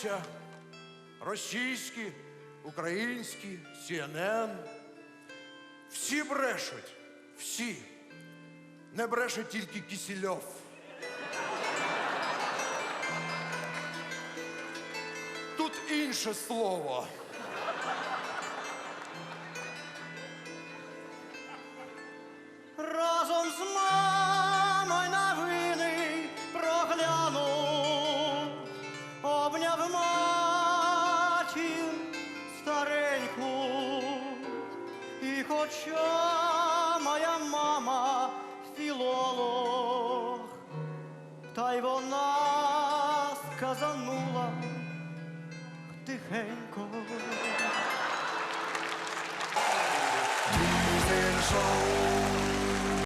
дивлюся російські, українські, CNN. Всі брешуть. Всі. Не бреше тільки Кісільов. Тут інше слово. Хоча моя мама філолог, та й вона сказанула тихенько.